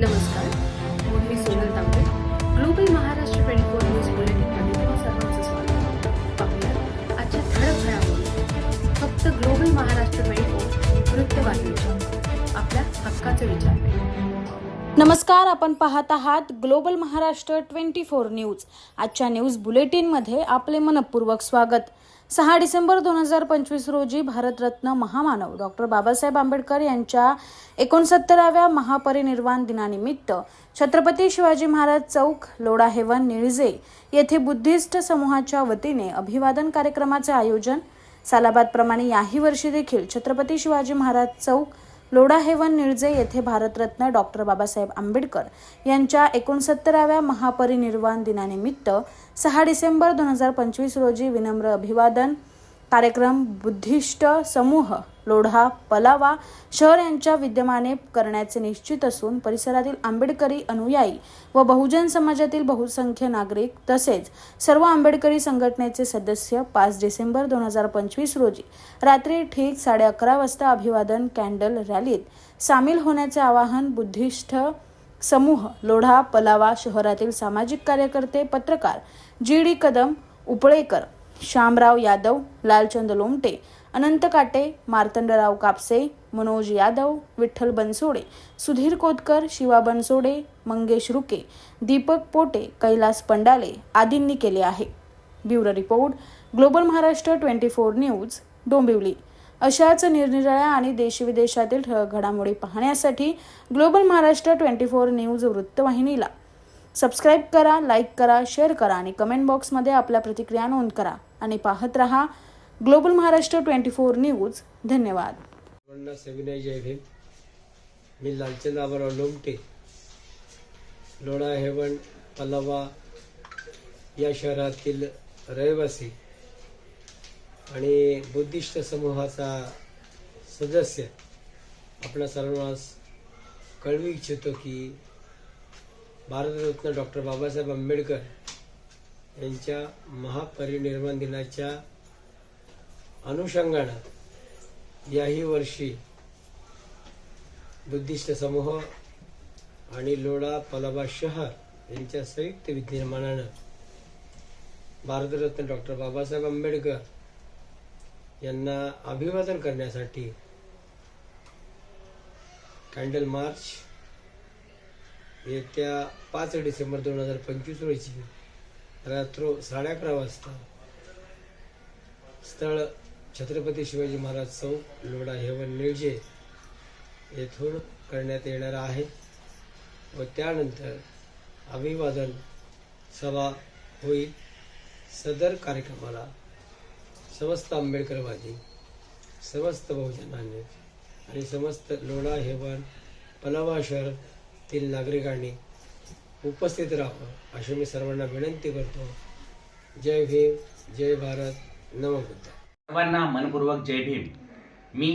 नमस्कार. मी Sonal Tambe. Global Maharashtra twenty four news बुलेटिनमध्ये तुम्हा सर्वांचं स्वागत पाहूया आजच्या ठळक घडामोडी. फक्त ग्लोबल महाराष्ट्र ट्वेंटी फोर वृत्तवाहिनीच्या आपल्या हक्काचे विचार. नमस्कार आपण पाहत आहात global Maharashtra twenty four news. आजच्या न्यूज बुलेटिनमध्ये आपले मनपूर्वक स्वागत. सहा डिसेंबर दोन हजार पंचवीस रोजी भारतरत्न महामानव डॉक्टर बाबासाहेब आंबेडकर यांच्या एकोणसत्तराव्या महापरिनिर्वाण दिनानिमित्त छत्रपती शिवाजी महाराज चौक लोढा हेवन निळजे येथे बुद्धिस्ट समूहाच्या वतीने अभिवादन कार्यक्रमाचे आयोजन. सालाबादप्रमाणे याही वर्षी देखील छत्रपती शिवाजी महाराज चौक लोढा हेवन निळजे येथे भारतरत्न डॉक्टर बाबासाहेब आंबेडकर यांच्या एकोणसत्तराव्या महापरिनिर्वाण दिनानिमित्त सहा डिसेंबर दोन हजार पंचवीस रोजी विनम्र अभिवादन कार्यक्रम बुद्धिष्ट समूह लोढा पलावा शहर यांच्या विद्यमाने करण्याचे निश्चित असून परिसरातील आंबेडकरी अनुयायी व बहुजन समाजातील बहुसंख्य नागरिक तसेच सर्व आंबेडकरी संघटनेचे सदस्य पाच डिसेंबर दोन हजार पंचवीस रोजी रात्री ठीक साडे अकरा वाजता अभिवादन कॅन्डल रॅलीत सामील होण्याचे आवाहन बुद्धिष्ठ समूह लोढा पलावा शहरातील सामाजिक कार्यकर्ते पत्रकार जी डी कदम उपळेकर श्यामराव यादव लालचंद लोमटे अनंत काटे मार्तंडराव कापसे मनोज यादव विठ्ठल बनसोडे सुधीर कोतकर शिवा बनसोडे मंगेश रुके दीपक पोटे कैलास पंडाले आदींनी केले आहे. Bureau report global Maharashtra twenty four news Dombivli. अशाच निरनिराळ्या आणि देशविदेशातील ठळक घडामोडी पाहण्यासाठी global Maharashtra twenty four news वृत्तवाहिनीला. सबस्क्राईब करा लाईक करा शेअर करा आणि कमेंट बॉक्समध्ये आपल्या प्रतिक्रिया नोंद करा. आणि पाहत रहा global Maharashtra twenty four news. धन्यवाद. सविनय जय भीम. मी लालचंदाबराव लोमटे. लोणा हेवण पलावा या शहरातील रहिवासी आणि बुद्धिस्ट समूहाचा सदस्य आपल्या सर्वांस कळवू इच्छितो की भारतरत्न डॉक्टर बाबासाहेब आंबेडकर यांच्या महापरिनिर्वाण दिनाच्या अनुषंगानं याही वर्षी बुद्धिस्ट समूह आणि लोढा पलाबा शहर यांच्या संयुक्त विद्यमानानं भारतरत्न डॉक्टर बाबासाहेब आंबेडकर यांना अभिवादन करण्यासाठी कॅन्डल मार्च येत्या पाच डिसेंबर दोन हजार पंचवीस रोजी रात्र साडे अकरा वाजता स्थळ छत्रपती शिवाजी महाराज चौक लोडा हेवन निळजे येथून करण्यात येणार आहे. व त्यानंतर अभिवादन सभा होईल. सदर कार्यक्रमाला समस्त आंबेडकरवादी समस्त बहुजनांनी आणि समस्त लोढा हेवन पलावा शहरातील नागरिकांनी उपस्थित राहावं अशी मी सर्वांना विनंती करतो. जय भीम जय भारत नमबुद्ध सर्वांना मनपूर्वक जय भीम. मी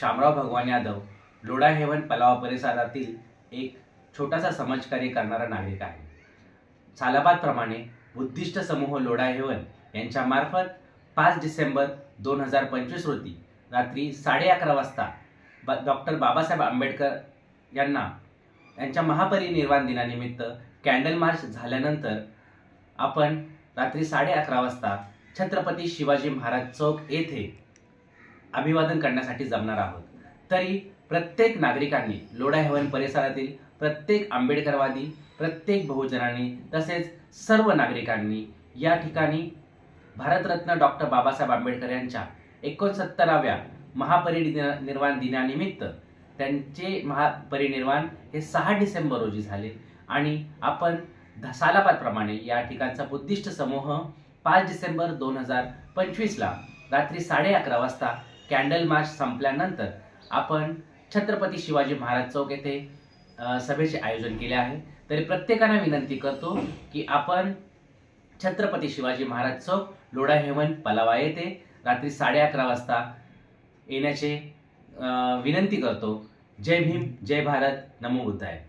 शामराव भगवान यादव लोढा हेवन पलावा परिसरातील एक छोटासा समाजकार्य करणारा नागरिक आहे. सालाबादप्रमाणे बुद्धिस्ट समूह लोढा हेवन यांच्यामार्फत पाच डिसेंबर दोन हजार पंचवीस रोजी रात्री साडे अकरा वाजता ब डॉक्टर बाबासाहेब आंबेडकर यांना यांच्या महापरिनिर्वाण दिनानिमित्त कॅन्डल मार्च झाल्यानंतर आपण रात्री साडे अकरा वाजता छत्रपती शिवाजी महाराज चौक येथे अभिवादन करण्यासाठी जमणार आहोत. तरी प्रत्येक नागरिकांनी लोढा हेवन परिसरातील प्रत्येक आंबेडकरवादी प्रत्येक बहुजनांनी तसेच सर्व नागरिकांनी या ठिकाणी भारतरत्न डॉक्टर बाबासाहेब आंबेडकर यांच्या एकोणसत्तराव्या महापरिनिर्वाण दिनानिमित्त त्यांचे महापरिनिर्वाण हे सहा डिसेंबर रोजी झाले. आणि आपण ध- सालाबादप्रमाणे या ठिकाणचा बुद्धिस्ट समूह पाच डिसेंबर दोन हजार पंचवीसला रात्री साडे अकरा वाजता कॅन्डल मार्च संपल्यानंतर आपण छत्रपती शिवाजी महाराज चौक येथे सभेचे आयोजन केले आहे. तरी प्रत्येकाने विनंती करतो की आपण छत्रपती शिवाजी महाराज चौक लोढा हेवन पलावा येथे रात्री साडे अकरा वाजता येण्याचे विनंती करतो. जय भीम जय भारत. नमो बुद्धाय.